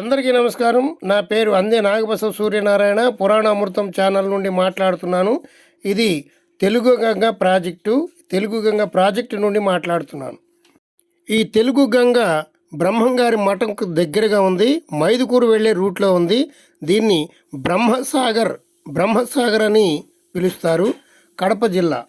అందరికీ నమస్కారం. నా పేరు అందే నాగబసవ సూర్యనారాయణ. పురాణామృతం ఛానల్ నుండి మాట్లాడుతున్నాను. ఇది తెలుగు గంగ ప్రాజెక్టు. తెలుగు గంగ ప్రాజెక్టు నుండి మాట్లాడుతున్నాను. ఈ తెలుగు గంగ బ్రహ్మంగారి మఠంకు దగ్గరగా ఉంది. మైదుకూరు వెళ్ళే రూట్లో ఉంది. దీన్ని బ్రహ్మసాగర్ బ్రహ్మసాగర్ అని పిలుస్తారు. కడప జిల్లా.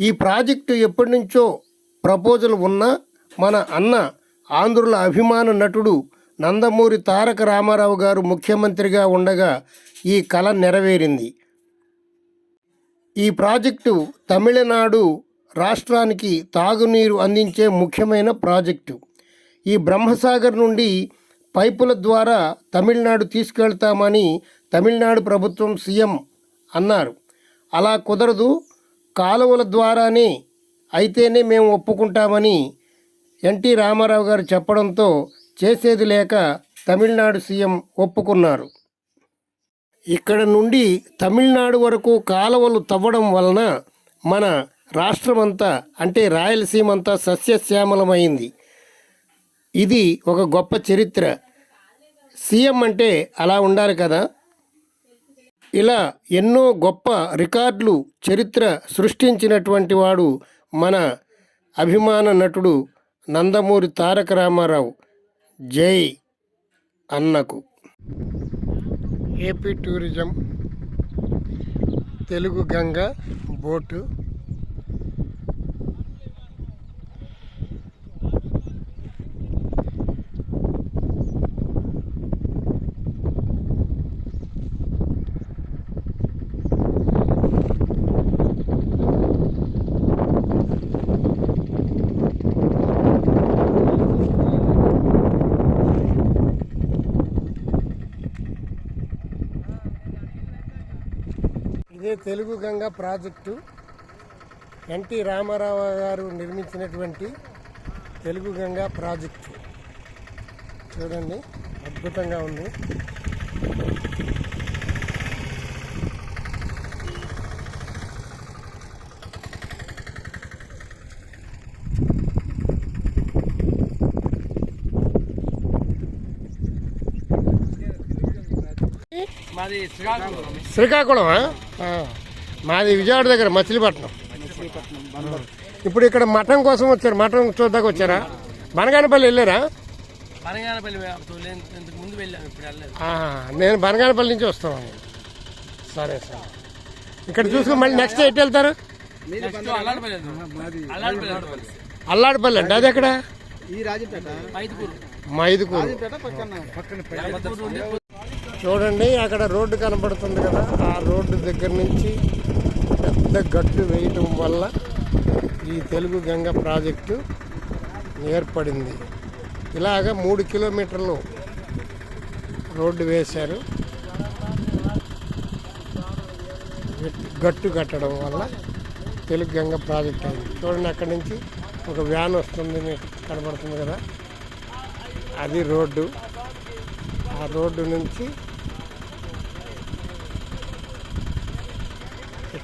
ఈ ప్రాజెక్టు ఎప్పటి నుంచో ప్రపోజల్ ఉన్న మన అన్న ఆంధ్రుల అభిమాన నటుడు నందమూరి తారక రామారావు గారు ముఖ్యమంత్రిగా ఉండగా ఈ కళ నెరవేరింది. ఈ ప్రాజెక్టు తమిళనాడు రాష్ట్రానికి తాగునీరు అందించే ముఖ్యమైన ప్రాజెక్టు. ఈ బ్రహ్మసాగర్ నుండి పైపుల ద్వారా తమిళనాడు తీసుకెళ్తామని తమిళనాడు ప్రభుత్వం సీఎం అన్నారు. అలా కుదరదు కాలువల ద్వారానే అయితేనే మేము ఒప్పుకుంటామని ఎన్టీ రామారావు గారు చెప్పడంతో చేసేది లేక తమిళనాడు సీఎం ఒప్పుకున్నారు. ఇక్కడ నుండి తమిళనాడు వరకు కాలువలు తవ్వడం వలన మన రాష్ట్రమంతా అంటే రాయలసీమ అంతా సస్యశ్యామలమైంది. ఇది ఒక గొప్ప చరిత్ర. సీఎం అంటే అలా ఉండాలి కదా? ఇలా ఎన్నో గొప్ప రికార్డులు చరిత్ర సృష్టించినటువంటి వాడు మన అభిమాన నటుడు నందమూరి తారక రామారావు. జై అన్నకు. AP tourism Telugu Ganga boat ఇదే తెలుగు గంగ ప్రాజెక్టు ఎన్టీ రామారావు గారు నిర్మించినటువంటి తెలుగు గంగ ప్రాజెక్టు. చూడండి అద్భుతంగా ఉంది. శ్రీకాకుళం. మాది విజయవాడ దగ్గర మచిలీపట్నం. ఇప్పుడు ఇక్కడ మఠం కోసం వచ్చారు మఠం చూద్దాకా వచ్చారా? బనగానపల్లి వెళ్ళారా? నేను బనగానపల్లి నుంచి వస్తాను సరే సరే. ఇక్కడ చూసుకుని మళ్ళీ నెక్స్ట్ ఎటు వెళ్తారు? నెక్స్ట్ అల్లాడిపల్లి అండి. అది ఎక్కడ? మైదుకూరు. చూడండి అక్కడ రోడ్డు కనబడుతుంది కదా. ఆ రోడ్డు దగ్గర నుంచి పెద్ద గట్టు వేయటం వల్ల ఈ తెలుగు గంగ ప్రాజెక్టు ఏర్పడింది. ఇలాగ మూడు కిలోమీటర్లు రోడ్డు వేశారు. గట్టు కట్టడం వల్ల తెలుగు గంగ ప్రాజెక్ట్ అయింది. చూడండి అక్కడి నుంచి ఒక వ్యాన్ వస్తుంది మీకు కనబడుతుంది కదా. అది రోడ్డు. ఆ రోడ్డు నుంచి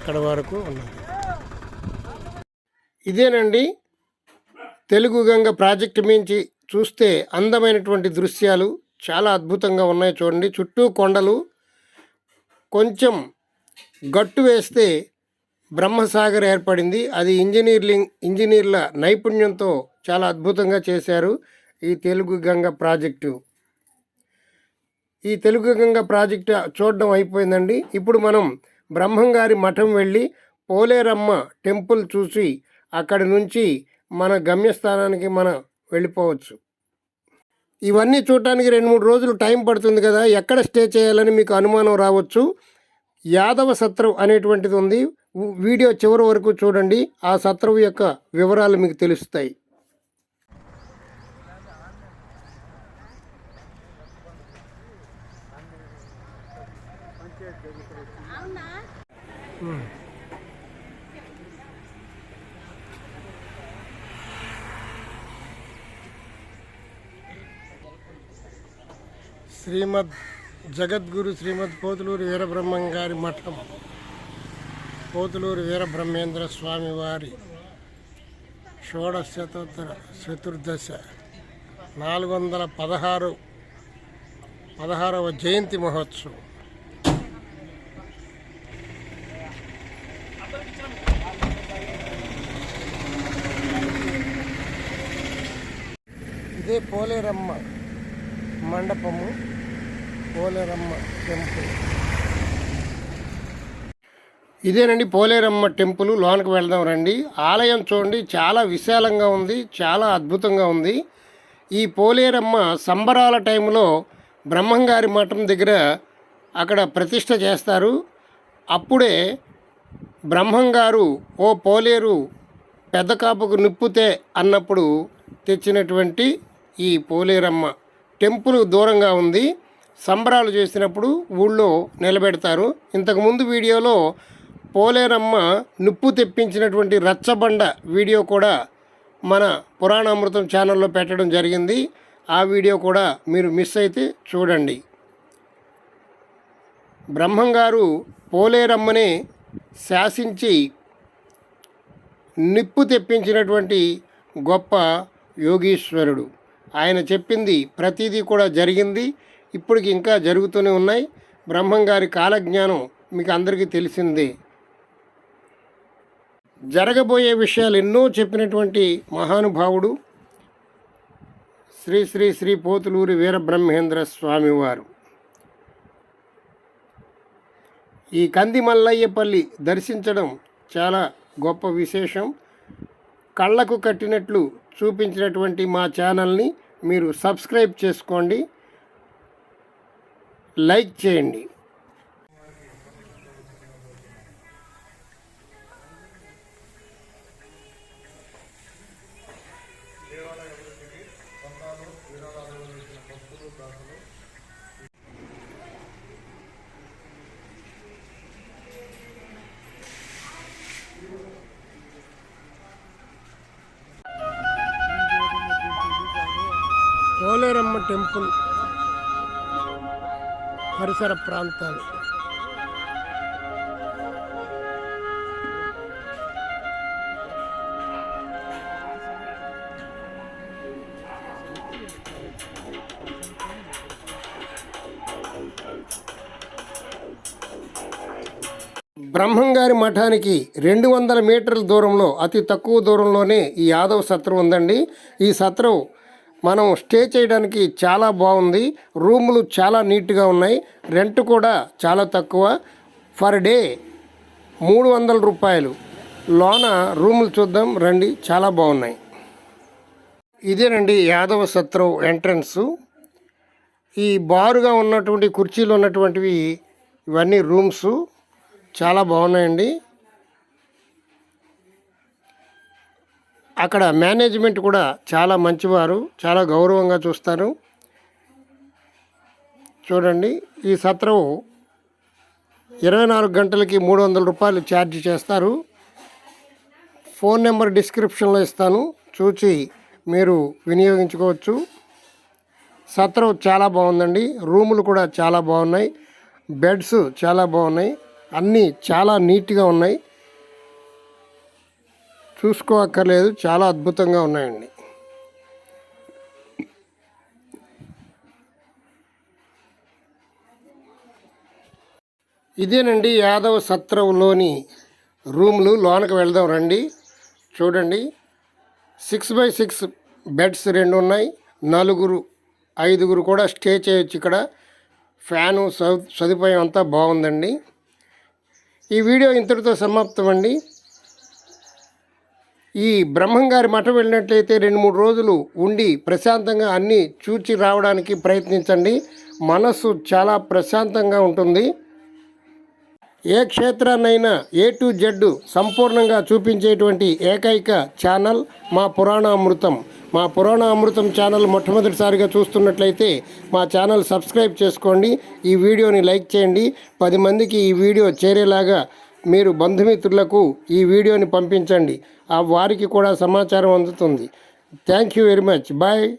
ఇక్కడ వరకు ఉన్నది. ఇదేనండి తెలుగు గంగ ప్రాజెక్టు మించి చూస్తే అందమైనటువంటి దృశ్యాలు చాలా అద్భుతంగా ఉన్నాయి చూడండి. చుట్టూ కొండలు కొంచెం గట్టు వేస్తే బ్రహ్మసాగర్ ఏర్పడింది. అది ఇంజనీర్లింగ్ ఇంజనీర్ల నైపుణ్యంతో చాలా అద్భుతంగా చేశారు ఈ తెలుగు గంగ ప్రాజెక్టు. ఈ తెలుగు గంగ ప్రాజెక్టు చూడడం అయిపోయిందండి. ఇప్పుడు మనం బ్రహ్మంగారి మఠం వెళ్ళి పోలేరమ్మ టెంపుల్ చూసి అక్కడి నుంచి మన గమ్యస్థానానికి మనం వెళ్ళిపోవచ్చు. ఇవన్నీ చూడటానికి రెండు మూడు రోజులు టైం పడుతుంది కదా ఎక్కడ స్టే చేయాలని మీకు అనుమానం రావచ్చు. యాదవ సత్రం అనేటువంటిది ఉంది. వీడియో చివరి వరకు చూడండి. ఆ సత్రం యొక్క వివరాలు మీకు తెలుస్తాయి. శ్రీమద్ జగద్గురు శ్రీమద్ పోతులూరు వీరబ్రహ్మం గారి మఠం. పోతులూరు వీరబ్రహ్మేంద్ర స్వామి వారి షోడశతోత్తర చతుర్దశ నాలుగు వందల పదహారు పదహారవ జయంతి మహోత్సవం. ఇదే పోలేరమ్మ మండపము పోలేరమ్మ టెంపుల్. ఇదేనండి పోలేరమ్మ టెంపుల్ లోనికి వెళ్దాం రండి. ఆలయం చూడండి చాలా విశాలంగా ఉంది చాలా అద్భుతంగా ఉంది. ఈ పోలేరమ్మ సంబరాల టైంలో బ్రహ్మంగారి మఠం దగ్గర అక్కడ ప్రతిష్ట చేస్తారు. అప్పుడే బ్రహ్మంగారు ఓ పోలేరు పెద్ద కాపుకు నిప్పుతే అన్నప్పుడు తెచ్చినటువంటి ఈ పోలేరమ్మ టెంపుల్ దూరంగా ఉంది. సంబరాలు చేసినప్పుడు ఊళ్ళో నిలబెడతారు. ఇంతకుముందు వీడియోలో పోలేరమ్మ నిప్పు తెప్పించినటువంటి రచ్చబండ వీడియో కూడా మన పురాణామృతం ఛానల్లో పెట్టడం జరిగింది. ఆ వీడియో కూడా మీరు మిస్ అయితే చూడండి. బ్రహ్మంగారు పోలేరమ్మనే శాసించి నిప్పు తెప్పించినటువంటి గొప్ప యోగీశ్వరుడు. ఆయన చెప్పింది ప్రతిదీ కూడా జరిగింది. ఇప్పటికి ఇంకా జరుగుతూనే ఉన్నాయి. బ్రహ్మంగారి కాలజ్ఞానం మీకు అందరికీ తెలిసిందే. జరగబోయే విషయాలు ఎన్నో చెప్పినటువంటి మహానుభావుడు శ్రీ శ్రీ శ్రీ పోతులూరి వీరబ్రహ్మేంద్ర స్వామివారు. ఈ కంది మల్లయ్యపల్లి దర్శించడం చాలా గొప్ప విశేషం. కళ్ళకు కట్టినట్లు చూపించినటువంటి మా ఛానల్ని మీరు సబ్స్క్రైబ్ చేసుకోండి. లైక్ చేయండి. టెంపుల్ పరిసర ప్రాంతాలు. బ్రహ్మంగారి మఠానికి రెండు వందల మీటర్ల దూరంలో అతి తక్కువ దూరంలోనే ఈ యాదవ్ సత్రం ఉందండి. ఈ సత్రం మనం స్టే చేయడానికి చాలా బాగుంది. రూములు చాలా నీట్గా ఉన్నాయి. రెంట్ కూడా చాలా తక్కువ. ఫర్ డే మూడు వందల రూపాయలు. లోన రూములు చూద్దాం. రండి. చాలా బాగున్నాయి. ఇదేనండి యాదవ సత్రం ఎంట్రన్స్. ఈ బారుగా ఉన్నటువంటి కుర్చీలు ఉన్నటువంటివి ఇవన్నీ రూమ్స్. చాలా బాగున్నాయండి. అక్కడ మేనేజ్మెంట్ కూడా చాలా మంచివారు చాలా గౌరవంగా చూస్తారు. చూడండి ఈ సత్రం ఇరవై నాలుగు గంటలకి మూడు వందల రూపాయలు ఛార్జ్ చేస్తారు. ఫోన్ నెంబర్ డిస్క్రిప్షన్లో ఇస్తాను చూసి మీరు వినియోగించుకోవచ్చు. సత్రం చాలా బాగుందండి రూములు కూడా చాలా బాగున్నాయి బెడ్స్ చాలా బాగున్నాయి అన్నీ చాలా నీట్గా ఉన్నాయి. చూసుకోక్కర్లేదు చాలా అద్భుతంగా ఉన్నాయండి. ఇదేనండి యాదవ సత్రంలోని రూమ్లు. లోనకి వెళ్దాం రండి. చూడండి. సిక్స్ బై సిక్స్ బెడ్స్ రెండు ఉన్నాయి. నలుగురు ఐదుగురు కూడా స్టే చేయొచ్చు ఇక్కడ. ఫ్యాను సదుపాయం అంతా బాగుందండి. ఈ వీడియో ఇంతటితో సమాప్తం అండి ఈ బ్రహ్మంగారి మఠం వెళ్ళినట్లయితే రెండు మూడు రోజులు ఉండి ప్రశాంతంగా అన్నీ చూచి రావడానికి ప్రయత్నించండి. మనస్సు చాలా ప్రశాంతంగా ఉంటుంది. ఏ క్షేత్రాన్నైనా ఏ టు జెడ్ సంపూర్ణంగా చూపించేటువంటి ఏకైక ఛానల్ మా పురాణామృతం. మా పురాణామృతం ఛానల్ మొట్టమొదటిసారిగా చూస్తున్నట్లయితే మా ఛానల్ సబ్స్క్రైబ్ చేసుకోండి. ఈ వీడియోని లైక్ చేయండి. పది మందికి ఈ వీడియో చేరేలాగా మీరు బంధుమిత్రులకు ఈ వీడియోని పంపించండి. వారికి కూడా సమాచారం అందుతుంది. Thank you very much bye